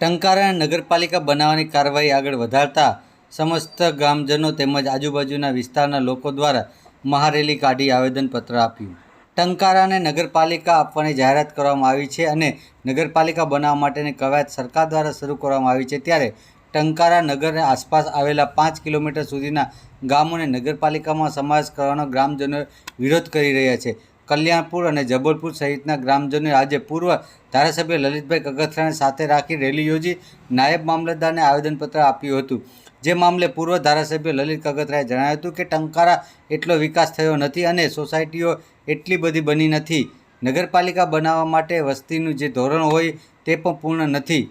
ટંકારા નગરપાલિકા બનાવવાની કાર્યવાહી આગળ વધારતા સમસ્ત ગામજનો તેમજ આજુબાજુના વિસ્તારના લોકો દ્વારા મહારેલી કાઢી આવેદનપત્ર આપ્યું. ટંકારાને નગરપાલિકા આપવાની જાહેરાત કરવામાં આવી છે અને નગરપાલિકા બનાવવા માટેની કવાયત સરકાર દ્વારા શરૂ કરવામાં આવી છે ત્યારે ટંકારા નગરની આસપાસ આવેલા પાંચ કિલોમીટર સુધીના ગામોને નગરપાલિકામાં સમાવેશ કરવાનો ગ્રામજનો વિરોધ કરી રહ્યા છે. કલ્યાણપુર અને જબલપુર સહિતના ગ્રામજનોએ આજે પૂર્વ ધારાસભ્ય લલિતભાઈ કગથરાને સાથે રાખી રેલી યોજી નાયબ મામલતદારને આવેદનપત્ર આપ્યું હતું. જે મામલે પૂર્વ ધારાસભ્ય લલિત કગથરાએ જણાવ્યું હતું કે ટંકારા એટલો વિકાસ થયો નથી અને સોસાયટીઓ એટલી બધી બની નથી. નગરપાલિકા બનાવવા માટે વસ્તીનું જે ધોરણ હોય તે પણ પૂર્ણ નથી.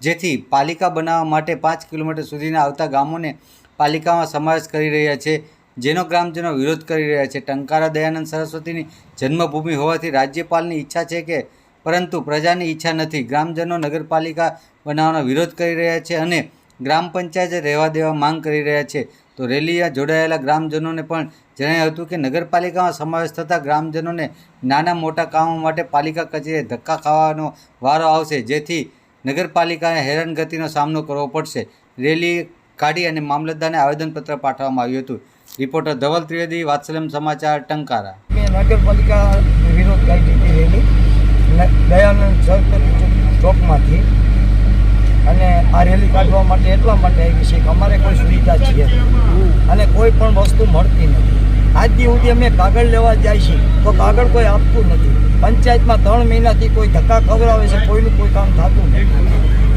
જેથી પાલિકા બનાવવા માટે પાંચ કિલોમીટર સુધીના આવતા ગામોને પાલિકામાં સમાવેશ કરી રહ્યા છે. જેનો ગ્રામજનો વિરોધ કરી રહ્યા છે. ટંકારા દયાનંદ સરસ્વતીની જન્મભૂમિ હોવાથી રાજ્યપાલની ઈચ્છા છે કે, પરંતુ પ્રજાની ઈચ્છા નથી. ગ્રામજનો નગરપાલિકા બનાવવાનો વિરોધ કરી રહ્યા છે અને ગ્રામ પંચાયતે રહેવા દેવા માંગ કરી રહ્યા છે. તો રેલીમાં જોડાયેલા ગ્રામજનોને પણ જણાવ્યું હતું કે, નગરપાલિકામાં સમાવેશ થતાં ગ્રામજનોને નાના મોટા કામો માટે પાલિકા કચેરીએ ધક્કા ખાવાનો વારો આવશે, જેથી નગરપાલિકાને હેરાનગતિનો સામનો કરવો પડશે. રેલી કાઢી અને મામલતદારને આવેદનપત્ર પાઠવવામાં આવ્યું હતું. રિપોર્ટર ધવલ ત્રિવેદી, વાત્સલ્યમ સમાચાર, ટંકારા. નગરપાલિકા વિરોધ ગાઈડી હતી રેલી દયાનંદ સરસ્વતી ચોકમાંથી. અને આ રેલી કાઢવા માટે એટલા માટે આવી છે કે અમારે કોઈ સુવિધા છે. અને કોઈ પણ વસ્તુ મળતી નથી. આજથી સુધી અમે કાગળ લેવા જાય છે તો કાગળ કોઈ આપતું નથી. પંચાયતમાં ત્રણ મહિનાથી કોઈ ધક્કા ખવડાવે છે, કોઈનું કોઈ કામ થતું નથી.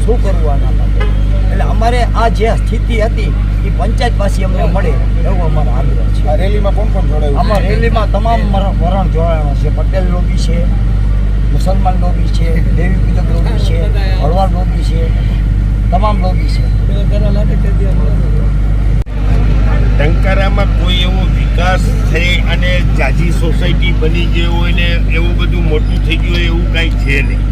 શું કરવું આના માટે? એટલે અમારે આ જે સ્થિતિ હતી એ પંચાયત પાસે અમને મળે એવું અમારો આગ્રહ છે. આ રેલીમાં કોણ કોણ જોડાયું? આમાં રેલીમાં તમામ મર- વરણ જોડાયા છે. પટેલ લોબી છે મુસલમાન લોબી છે દેવી પૂજક લોબી છે હળવાડ લોબી છે તમામ લોબી છે. ટંકારામાં કોઈ એવો વિકાસ થઈ અને જાજી સોસાયટી બની ગઈ હોય ને એવું બધું મોટું થઈ ગયું હોય એવું કાંઈ છે નહીં.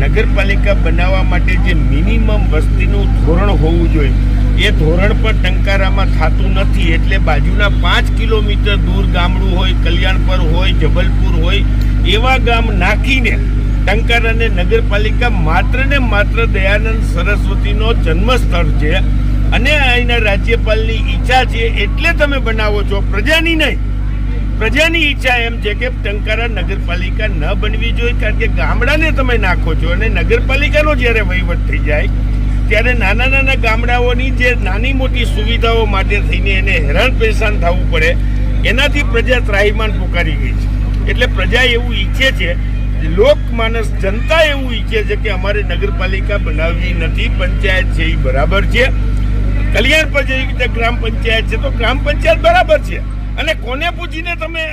નગરપાલિકા બનાવવા માટે જે મિનિમમ વસ્તીનું ધોરણ હોવું જોઈએ એ ધોરણ પણ ટંકારામાં થતું નથી એટલે બાજુના પાંચ કિલોમીટર દૂર ગામડું હોય, કલ્યાણપર હોય, જબલપુર હોય, એવા ગામ નાખીને ટંકારાને નગરપાલિકા માત્ર ને માત્ર દયાનંદ સરસ્વતીનો જન્મસ્થળ છે અને અહીંના રાજ્યપાલની ઈચ્છા છે એટલે તમે બનાવો છો. પ્રજાની નહીં. પ્રજાની ઈચ્છા એમ છે કે ટંકારા નગરપાલિકા ન બનવી જોઈએ, કારણ કે ગામડાને તમે નાખો છો અને નગરપાલિકાનો જ્યારે વહીવટ થઈ જાય ત્યારે નાના નાના ગામડાઓની જે નાની મોટી સુવિધાઓ માટે થઈને એને હેરાન પરેશાન થવું પડે, એનાથી પ્રજા ત્રાહીમાન પુકારી ગઈ છે. એટલે પ્રજા એવું ઈચ્છે છે લોકમાનસ જનતા એવું ઈચ્છે છે કે અમારે નગરપાલિકા બનાવવી નથી, પંચાયત છે એ બરાબર છે. કલ્યાણ પર જેવી રીતે ગ્રામ પંચાયત છે તો ગ્રામ પંચાયત બરાબર છે. અને કોને પૂછીને તમે